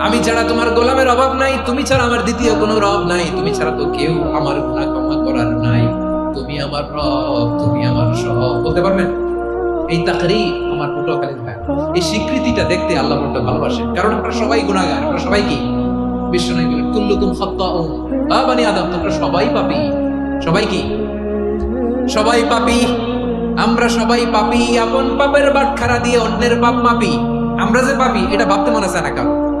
আমি ছাড়া তোমার গোলামের অভাব নাই, তুমি ছাড়া আমার দ্বিতীয় কোনো রব নাই, তুমি ছাড়া তো কেউ আমার গুনাহ ক্ষমা করার নাই। তুমি আমার রব, তুমি আমার সব। বলতে পারবেন? এই তাকরি আমার পটুয়াখালীর ভাই, এই স্বীকৃতিটা দেখতে আল্লাহ বড় ভালোবাসে কারণ আমরা সবাই গুণাগার আমরা সবাই কি? বিশ্ব নবী বলেন, কুল্লুকুম খাত্তাউন আ বানি আদম তোমরা সবাই পাপী। সবাই কি? সবাই পাপী। আমরা সবাই পাপী, আপন পাপের বাটখারা দিয়ে অন্যের পাপ মাপি। আমরা যে পাপি, এটা ভাবতে মনে চায় না কারও?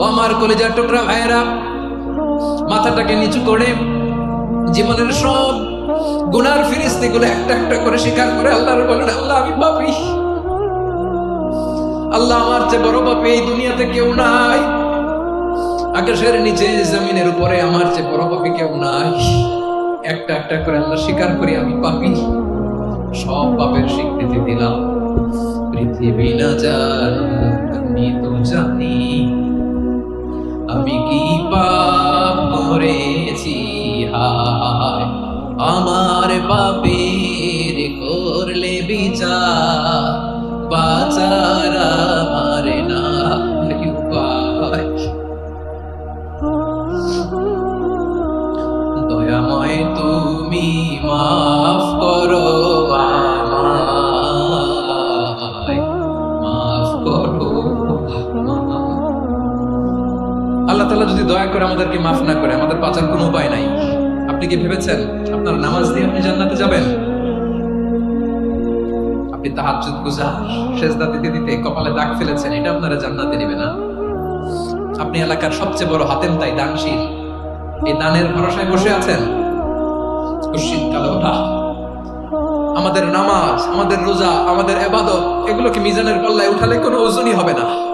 ও আমার কলেজার টুকরা ভাইয়েরা, মাথাটাকে নিচু করে জীবনের সব গুনার ফিরিস্তি গুলো একটা একটা করে স্বীকার করে আল্লাহর বলেন, আল্লাহ, আমি পাপি। আল্লাহ আমার চেয়ে বড় পাপি এই দুনিয়াতে কেউ নাই। আকাশের নিচে, জমিনের উপরে আমার চেয়ে বড় পাপি কেউ নাই। একটা একটা করে আল্লাহ স্বীকার করি, আমি পাপি। সব পাপের স্বীকৃতি দিলাম। পৃথিবী না জানুক, আমি তো জানি। আমি কি পাপ করেছি? হায় আমার পাপের করলে বিচার বাচার আল্লাহ যদি দয়া করে আমাদেরকে মাফ না করে, আমাদের বাঁচার কোনো উপায় নাই। আপনি কি ভেবেছেন আপনার নামাজ দিয়ে আপনি জান্নাতে যাবেন? আপনি তাহাজ্জুদ গুজার সেজদা দিতে দিতে কপালে দাগ ফেলেছেন, এটা আপনারা জান্নাতে নেবে না। আপনি এলাকার সবচেয়ে বড় হাতেম তাই দানশীল। এই দানের ভরসায় বসে আছেন। শীতকালে ওঠা। আমাদের নামাজ, আমাদের রোজা, আমাদের এবাদত, এগুলোকে মিজানের পাল্লায় উঠালে কোনো ওজনই হবে না।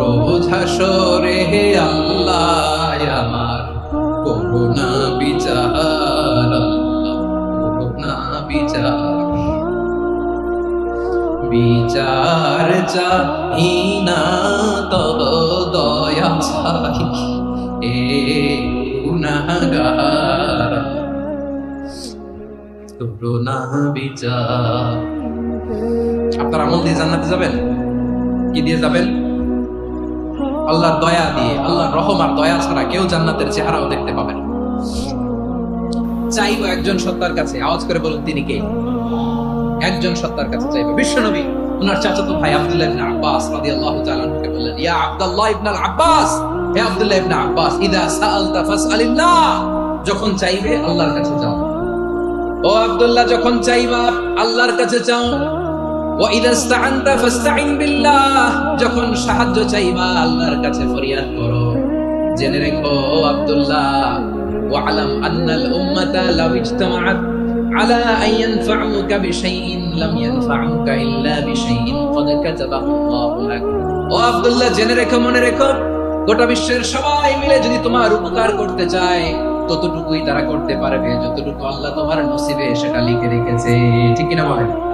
রোজ হাসরে হে আল্লাহ আমার করুণা বিচার করুণা বিচার। বিচার চাহি না, তব দয়া চাই এ গুনাহগার করুণা বিচার। আপনার আমল দিয়ে জান্নাতে যাবেন? কি দিয়ে যাবেন? আল্লাহর দয়া দিয়ে, আল্লাহর রহম আর দয়া ছাড়া কেউ জান্নাতের চেহারাও দেখতে পাবেন চাইব একজন সত্তার কাছে, আওয়াজ করে বলুন, তিনি কে? একজন সত্তার কাছে চাইব। বিশ্বনবী, ওনার চাচাতো ভাই আব্দুল্লাহ ইবনে আব্বাস রাদিয়াল্লাহু তাআলা আনহুকে বললেন, ইয়া আব্দুল্লাহ ইবনে আব্বাস, হে আব্দুল্লাহ ইবনে আব্বাস, ইদা সাআলতা ফাসআলিল্লাহ। যখন চাইবে, আল্লাহর কাছে যাও। ও আব্দুল্লাহ, যখন চাইবা, আল্লাহর কাছে চাও যখন সাহায্য চাইবা, আল্লাহর কাছে ফরিয়াদ করো। জেনে রেখো ও আব্দুল্লাহ, জেনে রেখো, মনে রেখো, গোটা বিশ্বের সবাই মিলে যদি তোমার উপকার করতে চায়, ততটুকুই তারা করতে পারবে। যতটুকু আল্লাহ তোমার নসিবে, সেটা লিখে রেখেছে। ঠিক কিনা বলেন?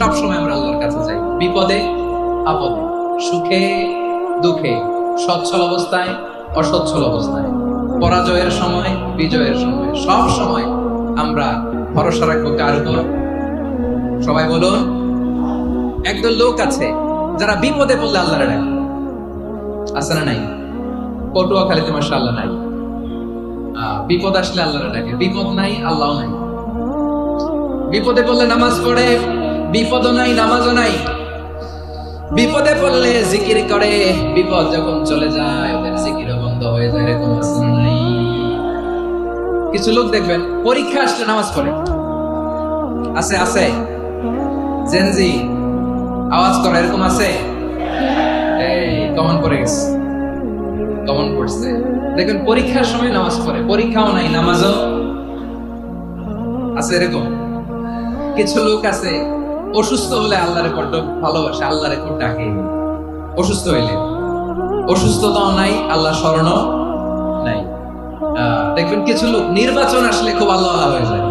সব সময় আমরা আল্লাহর কাছে যাই বিপদে, আপদে, সুখে, দুঃখে, সচ্ছল অবস্থায়, অসচ্ছল অবস্থায়। পরাজয়ের সময়, বিজয়ের সময়। সব সময় আমরা ভরসা রাখব কার সবাই বলুন, একদল লোক আছে যারা বিপদে পড়লে আল্লাহরে ডাকে। আছে না নাই? পটুয়াখালীতে মাসা আল্লাহ নাই বিপদ আসলে আল্লাহরে ডাকে। বিপদ নাই আল্লাহ নাই। বিপদে পড়লে নামাজ পড়ে বিপদও নাই, নামাজও নাই। বিপদে পড়লে জিকির করে, বিপদ যখন চলে যায়, ওদের জিকিরও বন্ধ হয়ে যায়, এরকম নাই। কিছু লোক দেখবেন, পরীক্ষা আসলে নামাজ পড়ে। আছে আছে। জেনজি আওয়াজ করে, এরকম আছে? এই, কমন পড়ে গেছে। কমন পড়ছে। দেখবেন, পরীক্ষার সময় নামাজ পড়ে। পরীক্ষাও নাই, নামাজও আছে, এরকম। কিছু লোক আছে অসুস্থ হলে আল্লাহরে বড্ড ভালোবাসে, আল্লাহরে খুব ডাকে। অসুস্থ হইলে। অসুস্থতাও নাই আল্লাহ স্মরণ নাই। দেখবেন কিছু লোক নির্বাচন আসলে খুব আল্লাহ হয়ে যায়।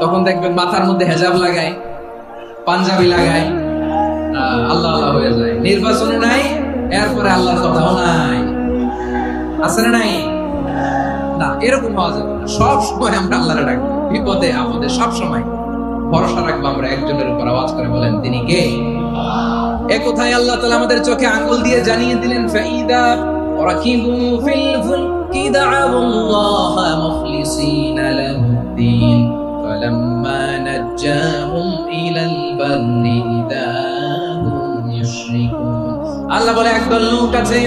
তখন দেখবেন মাথার মধ্যে হেজাব লাগায়, পাঞ্জাবি লাগায় আল্লাহ আল্লাহ হয়ে যায়। নির্বাচনও নাই, এরপরে আল্লাহর কথাও নাই। আছে না নাই? না, এরকম হওয়া যাবে সব সময় আমরা আল্লাহরে ডাকবো বিপদে, আপদে সব সময় ভরসা রাখব, আমরা একজনের উপর আওয়াজ করে বলেন, তিনি কে? এ কোথায় আল্লাহ তাআলা আমাদের চোখে আঙ্গুল দিয়ে জানিয়ে দিলেন, ফাইদা রাকিবু ফিল আল্লাহ বলে, একদল লোক আছে,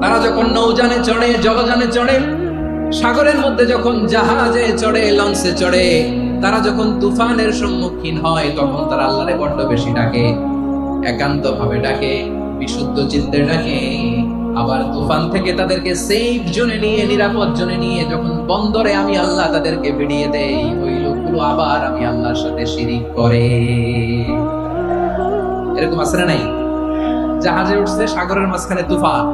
তারা যখন নৌযানে চড়ে জলযানে চড়ে, সাগরের মধ্যে যখন জাহাজে চড়ে, লঞ্চে চড়ে তারা যখন তুফানের সম্মুখীন হয়, তখন তারা আল্লাহরে বড্ড বেশি ডাকে একান্ত ভাবে ডাকে, বিশুদ্ধ চিত্তে ডাকে। আবার তুফান থেকে তাদেরকে সেফ জোনে নিয়ে, নিরাপদ জোনে নিয়ে যখন বন্দরে আমি আল্লাহ তাদেরকে বেরিয়ে দেই, ওই লোকগুলো আবার আমি আল্লাহর সাথে শিরিক করে। এরকম না নাই? জাহাজে উঠছে, সাগরের মাঝখানে তুফান।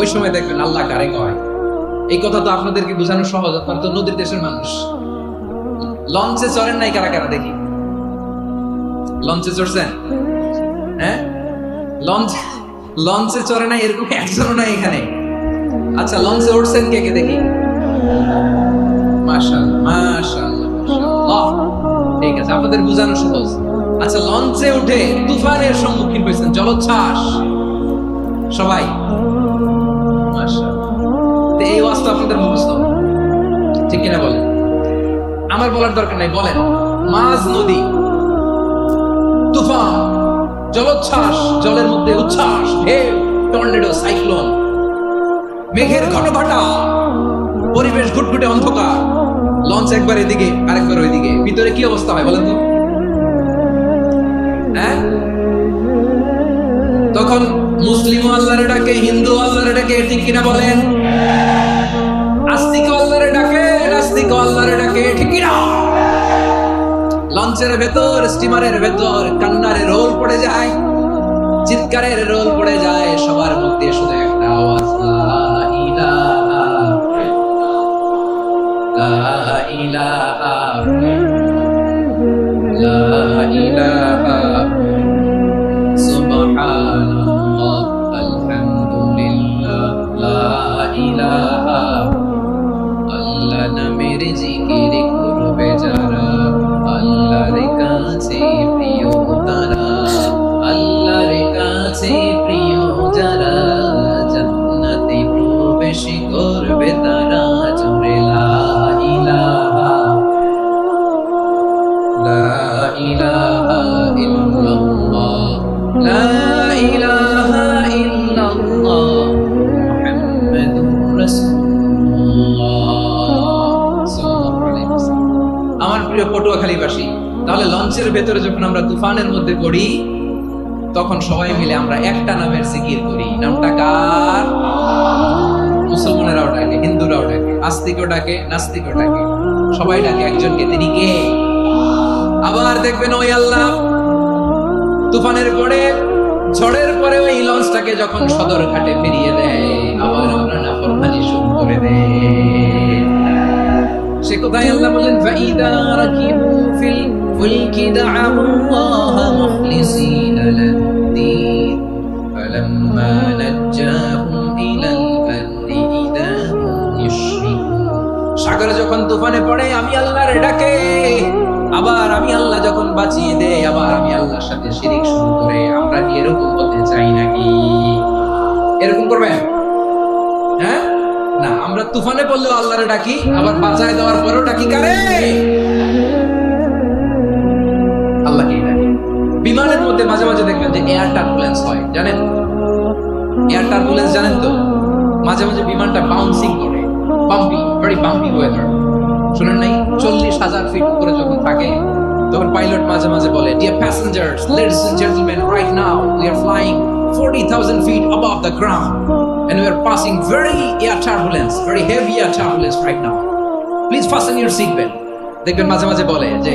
ওই সময় দেখবেন আল্লাহ কারে কয়? এই কথা তো আপনাদেরকে বোঝানো সহজ, আপনারা তো নদীর দেশের মানুষ। লঞ্চে চড়েন নাই কারা কারা দেখি? লঞ্চে চড়ছেন? হ্যাঁ? লঞ্চ লঞ্চে চড়ে নাই এরকম একজনও নাই এখানে। আচ্ছা লঞ্চে উঠছেন কে কে দেখি? মাশাআল্লাহ মাশাআল্লাহ ঠিক আছে, আপনাদের বোঝানো সহজ। আচ্ছা লঞ্চে উঠে তুফানের সম্মুখীন হয়েছেন, জলোচ্ছ্বাস। সবাই? এই আপনাদের মুখস্থ। ঠিক কিনা বলেন? বলার দরকার নাই, বলেন। মাঝ নদী, তুফান, জলোচ্ছ্বাস, জলের মধ্যে উচ্ছ্বাস, ঢেউ, টর্নেডো, সাইক্লোন, মেঘের ঘন ঘটা পরিবেশ ঘুটঘুটে অন্ধকার। লঞ্চ একবার এদিকে, আরেকবার ওইদিকে। ভিতরে কি অবস্থা হয়, বলেন তো? হ্যাঁ? তখন মুসলিম আল্লাহরে ডাকে, হিন্দু আল্লাহরে ডাকে, ঠিক কিনা বলেন? আস্তিক নাস্তিক আল্লাহরে ডাকে ঠিক না লঞ্চের ভেতর স্টিমারের ভেতর, কান্নারে রোল পড়ে যায়, চিৎকারের রোল পড়ে যায়, সবার মধ্যে শুধু একটা আওয়াজ। ভেতরে যখন আমরা তুফানের মধ্যে পড়ি, তখন সবাই মিলে আমরা একটা নামের জিকির করি। নামটা কার? মুসলমানেরাও ডাকে, হিন্দুরাও ডাকে, আস্তিকও ডাকে, নাস্তিকও ডাকে। সবাই ডাকে, একজনকে, তিনি কে? আবার দেখবেন, ওই আল্লাহ তুফানের পরে, ঝড়ের পরে ওই লঞ্চটাকে যখন সদর ঘাটে ফিরিয়ে দেয়, আবার আমরা নাফরমানি শুরু করে দেয় সে কোথায় আল্লাহ বলেন ফাইদা রাকিবু ফিল দা'উ আল্লাহ মুখলিসিনা লাহদ্দিন ফালাম্মা নাজ্জাহুম ইলাল বাররি ইদা হুম ইউশরিকুন সাগরে যখন তুফানে পড়ে, আমি আল্লাহর ডাকে। আবার আমি আল্লাহ যখন বাঁচিয়ে দেয় আবার আমি আল্লাহর সাথে শিরিক শুরু করে, আমরা কি এরকম হতে চাই নাকি? এরকম করবেন হ্যাঁ? না, আমরা তুফানে পড়লেও আল্লাহরে ডাকি, আবার বাঁচায় দেওয়ার পরেও ডাকি কারে? আল্লাহকে ডাকি বিমানের মধ্যে মাঝে মাঝে দেখবেন যে এয়ার টার্বুলেন্স হয় জানেন? এয়ার টার্বুলেন্স জানেন তো? মাঝে মাঝে বিমানটা বাউন্সিং করে বাম্পি ভেরি বাম্পি ওয়েদার শুনেন নাই? চল্লিশ হাজার ফিট উপরে যখন থাকে তখন পাইলট মাঝে মাঝে বলে dear passengers ladies and gentleman right now we are flying 40,000 feet above the ground and we are passing very air turbulence very heavy air turbulence right now. Please fasten your seat belt দেখবেন মাঝে মাঝে বলে যে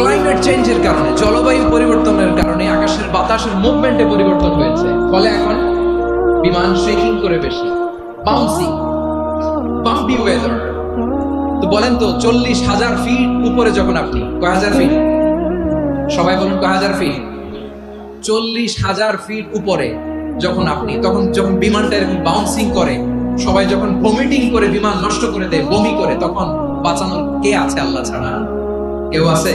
climate চেঞ্জের কারণে, জলবায়ু পরিবর্তনের কারণে আকাশের বাতাসের মুভমেন্টে পরিবর্তন হয়েছে। ফলে এখন বিমান শেকিং করে বেশি বাউন্সিং বাম্পি ওয়েদার তো বলেন তো, চল্লিশ হাজার ফিট উপরে যখন আপনি কয় হাজার ফিট সবাই বলুন কয় হাজার ফিট চল্লিশ হাজার ফিট উপরে যখন আপনি, তখন যখন বিমানটা এরকম বাউন্সিং করে, সবাই যখন ভমিটিং করে বিমান নষ্ট করে দেয়, বমি করে, তখন বাঁচানোর কে আছে আল্লাহ ছাড়া? কেউ আছে?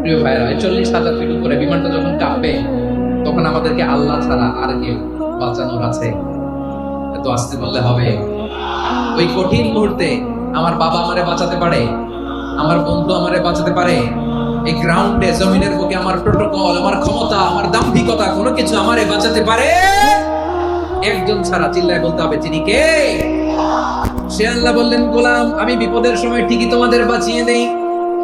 প্রিয় ভাইরা চল্লিশ হাজার ফিট উপরে বিমানটা যখন কাঁপবে তখন আমাদেরকে আল্লাহ ছাড়া আর কেউ বাঁচানোর আছে। এত আসতে বললে হবে। ওই কঠিন মুহূর্তে আমার বাবা আমারে বাঁচাতে পারে, আমার বন্ধু আমারে বাঁচাতে পারে, এই গ্রাউন্ডে জমিনের বুকে আমার প্রোটোকল আমার ক্ষমতা, আমার দাম্ভিকতা, কোনো কিছু আমারে বাঁচাতে পারে? একজন ছাড়া চিল্লায় বলতে হবে তিনি কে? সে আল্লাহ বললেন, গোলাম, আমি বিপদের সময় ঠিকই তোমাদের বাঁচিয়ে দেই।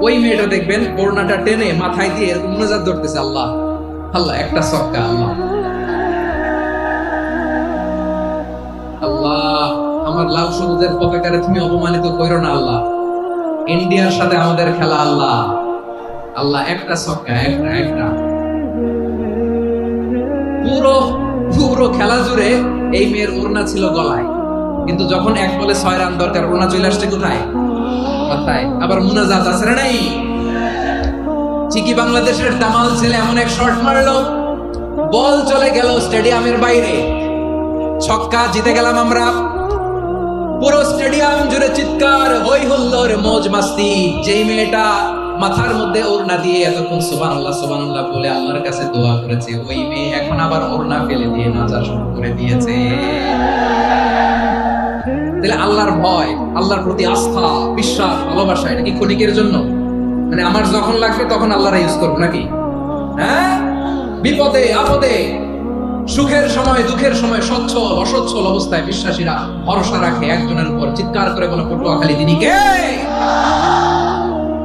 ওই মেয়েটা দেখবেন ওড়নাটা টেনে মাথায় দিয়ে এরকম মোনাজাত ধরতেছে, আল্লাহ। আল্লাহ, একটা সক্কা আল্লাহ। আল্লাহ, আমার লাল সবুজের পতাকারে তুমি অপমানিত করো না, আল্লাহ। ইন্ডিয়ার সাথে আমাদের খেলা, আল্লাহ। আল্লাহ, একটা সক্কা একটা একটা। পুরো পুরো খেলা জুড়ে এই মেয়ের ওড়না ছিল গলায়। কিন্তু যখন এক বলে ছয় রান দরকার, ওড়না চলে আসছে কোথায়? মাথায় আবার মুনাজাত আছে নাই? চিকি বাংলাদেশের দামাল ছেলে এমন এক শট মারলো? বল চলে গেল স্টেডিয়ামের বাইরে। ছক্কা জিতে গেলাম আমরা। পুরো স্টেডিয়াম জুড়ে চিৎকার, হই হুল্লোর মৌজ মাস্তি। যেই মেয়েটা মাথার মধ্যে ওড়না দিয়ে এতক্ষণ সুবহানাল্লাহ সুবহানাল্লাহ বলে আল্লাহর কাছে দোয়া করেছে, ওই মেয়ে এখন আবার ওড়না ফেলে দিয়ে নাচা শুরু করে দিয়েছে। তাহলে আল্লাহর ভয়, আল্লাহর প্রতি আস্থা, বিশ্বাস, ভালোবাসা, এটা কি ক্ষণিকের জন্য? মানে আমার যখন লাগবে তখন আল্লাহরা ইউজ করব নাকি? হ্যাঁ? বিপদে, আপদে, সুখের সময়, দুঃখের সময়, সচ্ছল, অসচ্ছল অবস্থায় বিশ্বাসীরা ভরসা রাখে একজনের উপর। চিৎকার করে বলে, পটুয়াখালী, তিনি কে?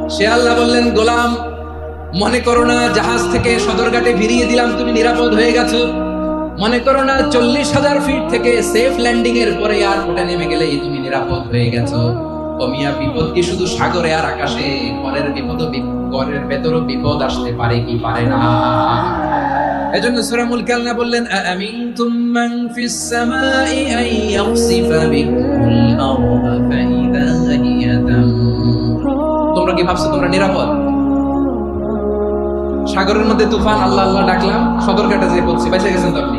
সে আল্লাহ বললেন, গোলাম, মনে করো না, জাহাজ থেকে সদরঘাটে ভিড়িয়ে দিলাম, তুমি নিরাপদ হয়ে গেছো। মনে করো না, চল্লিশ হাজার ফিট থেকে সেফ ল্যান্ডিং এর পরে এয়ারপোর্টে নেমে গেলে তুমি নিরাপদ হয়ে গেছো। কমিয়া বিপদ কি শুধু সাগরে আর আকাশে? ঘরের বিপদ ঘরের ভেতরও বিপদ আসতে পারে কি পারে না? এজন্য সূরা মুলক আল্লাহ বললেন আমিনতুম মান ফিস সামাই বিকুমুল আরদা ফাইদা তোমরা কি ভাবছ তোমরা নিরাপদ? সাগরের মধ্যে তুফান, আল্লাহ আল্লাহ ডাকলাম, সদরঘাটে যে বলছি বেঁচে গেছেন তো আপনি?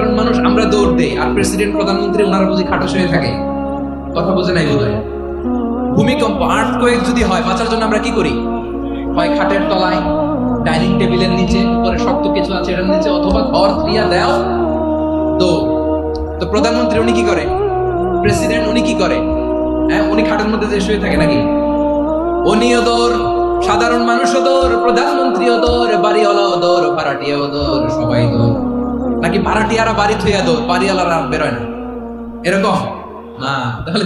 দেই আর প্রেসিডেন্ট প্রধানমন্ত্রী ওনারা বুঝি খাটো শুয়ে থাকে। কথা বোঝে নাই বোধ ভূমিকম্প আর্থ কোয়েক যদি হয়, বাঁচার জন্য আমরা কি করি? হয় খাটের তলায় ডাইনিং টেবিলের নিচে, উপরে শক্ত কিছু আছে এটার নিচে, অথবা ঘর ক্রিয়া দেও। দৌড় তো প্রধানমন্ত্রী উনি কি করে? প্রেসিডেন্ট উনি কি করে? হ্যাঁ উনি খাটের মধ্যে যে শুয়ে থাকে নাকি? উনিও দৌড়, সাধারণ মানুষও দৌড়, প্রধানমন্ত্রীও দৌড়, বাড়িওয়ালাও দৌড় ভাড়াটিয়াও দৌড়, সবাই দৌড়। নাকি ভাড়াটিয়ারা বাড়ি থুইয়া দৌড় বাড়িওয়ালারা বেরোয় না। এরকম? না তাহলে